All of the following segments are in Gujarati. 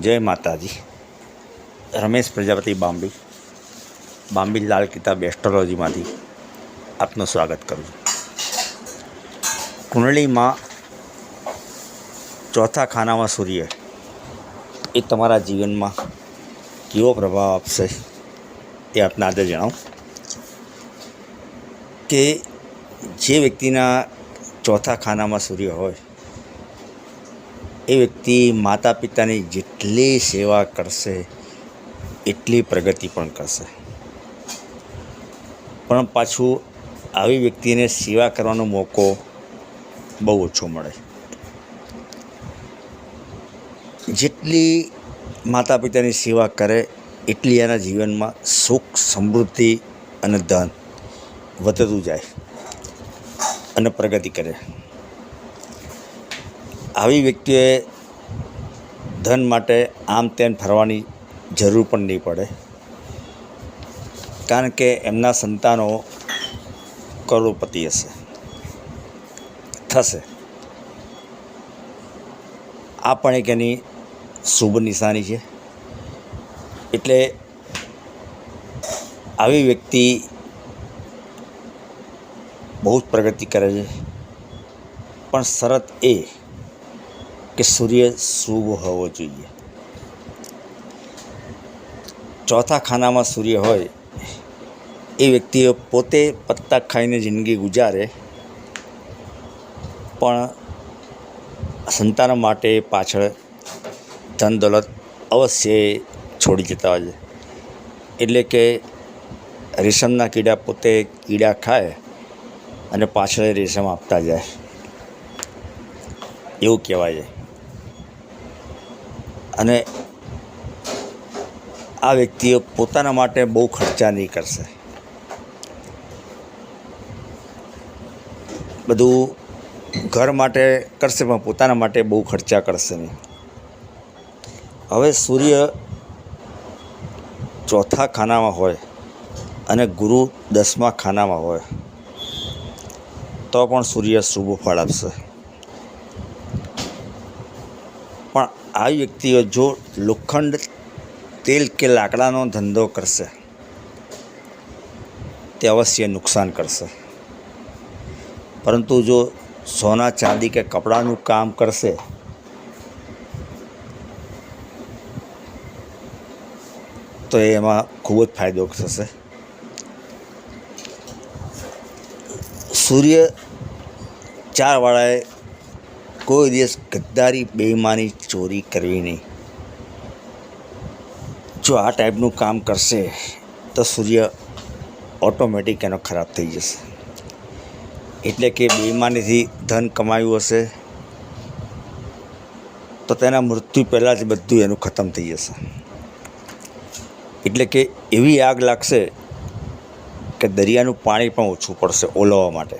જય માતાજી. રમેશ પ્રજાપતિ બાંબી. બાંબી લાલ કિતાબ એસ્ટ્રોલોજીમાંથી આપનું સ્વાગત કરું છું. કુંડળીમાં ચોથા ખાનામાં સૂર્ય એ તમારા જીવનમાં કેવો પ્રભાવ આપશે એ આપને આજે જણાવું. કે જે વ્યક્તિના ચોથા ખાનામાં સૂર્ય હોય એ વ્યક્તિ માતા પિતાની જેટલી સેવા કરશે, એટલી પ્રગતિ પણ કરશે. પણ પાછું આવી વ્યક્તિને સેવા કરવાનો મોકો બહુ ઓછો મળે. જેટલી માતા પિતાની સેવા કરે, એટલી એના જીવનમાં સુખ, સમૃદ્ધિ અને ધન વધતું જાય અને પ્રગતિ કરે. આવી વ્યક્તિએ ધન માટે આમ તેમ ફરવાની જરૂર પણ નહીં પડે. કારણ કે એમના સંતાનો કરોડપતિ હશે. થશે. આ પણ એક એની શુભ નિશાની છે. એટલે આવી વ્યક્તિ બહુ જ પ્રગતિ કરે છે. પણ શરત એ કે સૂર્ય શુભ હોવો જોઈએ. ચોથા ખાનામાં સૂર્ય હોય, એ વ્યક્તિઓ પોતે પત્તા ખાઈને જિંદગી ગુજારે, પણ સંતાન માટે પાછળ ધન દોલત અવશ્ય છોડી જતા હોય છે. એટલે કે રેશમના કીડા પોતે કીડા ખાય અને પાછળ રેશમ આપતા જાય. એવું કહેવાય છે. અને આ વ્યક્તિઓ પોતાના માટે બહુ ખર્ચા નહીં કરશે. બધું ઘર માટે કરશે, પણ પોતાના માટે બહુ ખર્ચા કરશે નહીં. હવે સૂર્ય ચોથા ખાનામાં હોય અને ગુરુ દસમા ખાનામાં હોય, તો પણ સૂર્ય શુભ ફળ આપશે પણ આ વ્યક્તિઓ જો લોખંડ તેલ કે લાકડાનો ધંધો કરશે, તે અવશ્ય નુકસાન કરશે. પરંતુ જો સોના, ચાંદી કે કપડાનું કામ કરશે, તો એમાં ખૂબ જ ફાયદો થશે. સૂર્ય ચારવાળાએ કોઈ દિવસ ગદ્દારી, બેઈમાની ચોરી કરવી નહીં. જો આ ટાઈપનું કામ કરશે, તો સૂર્ય ઓટોમેટિક એનો ખરાબ થઈ જશે. એટલે કે બેઈમાનીથી ધન કમાયું હશે, તો તેના મૃત્યુ પહેલાં જ બધું એનું ખતમ થઈ જશે. એટલે કે એવી આગ લાગશે કે દરિયાનું પાણી પણ ઓછું પડશે ઓલવવા માટે.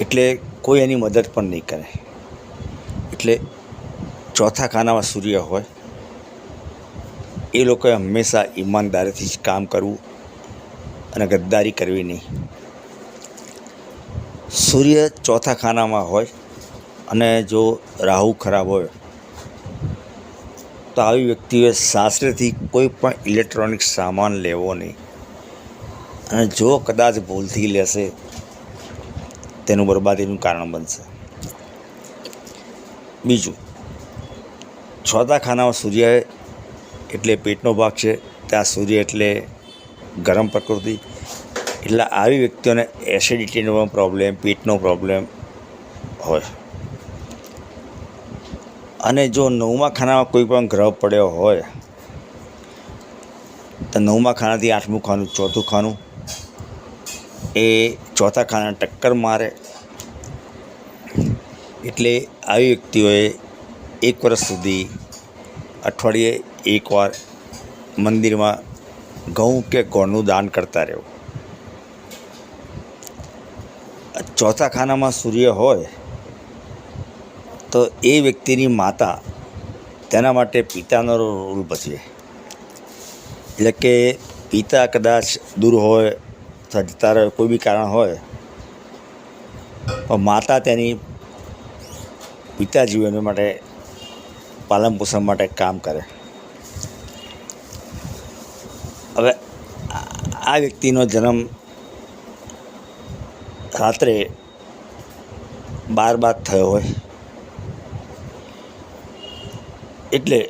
એટલે કોઈ એની મદદ પણ નહીં કરે. એટલે ચોથા ખાનામાં સૂર્ય હોય, એ લોકોએ હંમેશા ઈમાનદારીથી જ કામ કરવું અને ગદ્દારી કરવી નહીં. સૂર્ય ચોથા ખાનામાં હોય અને જો રાહુ ખરાબ હોય, તો આવી વ્યક્તિઓએ સાસરેથી કોઈ પણ ઇલેક્ટ્રોનિક સામાન લેવો નહીં. અને જો કદાચ ભૂલથી લેશે તેનું બરબાદીનું કારણ બનશે. બીજું ચોથા ખાનામાં સૂર્ય એટલે પેટનો ભાગ છે, ત્યાં સૂર્ય એટલે ગરમ પ્રકૃતિ. એટલે આવી વ્યક્તિઓને એસિડિટીનો પણ પ્રોબ્લેમ પેટનો પ્રોબ્લેમ હોય. અને જો નવમા ખાનામાં કોઈ પણ ગ્રહ પડ્યો હોય, તો નવમા ખાનાથી આઠમું ખાનું, ચોથું ખાનું એ ચોથા ખાના ટક્કર મારે. એટલે આવી વ્યક્તિઓએ એક વર્ષ સુધી અઠવાડિયે એકવાર મંદિરમાં ઘઉં કે ગોળનું દાન કરતા રહેવું. ચોથા ખાનામાં સૂર્ય હોય તો એ વ્યક્તિની માતા તેના માટે પિતાનો રોલ ભજવે. એટલે કે પિતા કદાચ દૂર હોય અથવા કોઈ બી કારણ હોય, પણ માતા તેની પિતા જીવન માટે પાલન પોષણ માટે કામ કરે. હવે આ વ્યક્તિનો જન્મ રાત્રે બાર બાદ થયો હોય, એટલે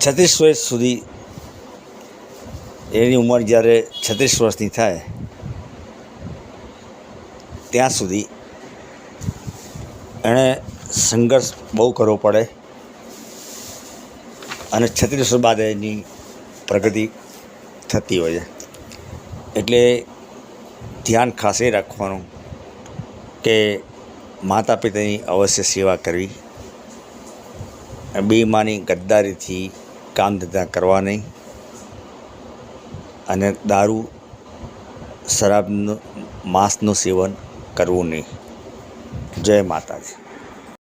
છત્રીસ વર્ષ સુધી એની ઉંમર જ્યારે છત્રીસ વર્ષની થાય, ત્યાં સુધી એણે સંઘર્ષ બહુ કરવો પડે અને છત્રીસ વર્ષ બાદ એની પ્રગતિ થતી હોય છે. એટલે ધ્યાન ખાસ એ રાખવાનું કે માતા પિતાની અવશ્ય સેવા કરવી. બેમાની ગદ્દારીથી કામ ધંધા કરવા નહીં. અને દારૂ શરાબનું માંસનું સેવન કરવું નહીં. જય માતાજી.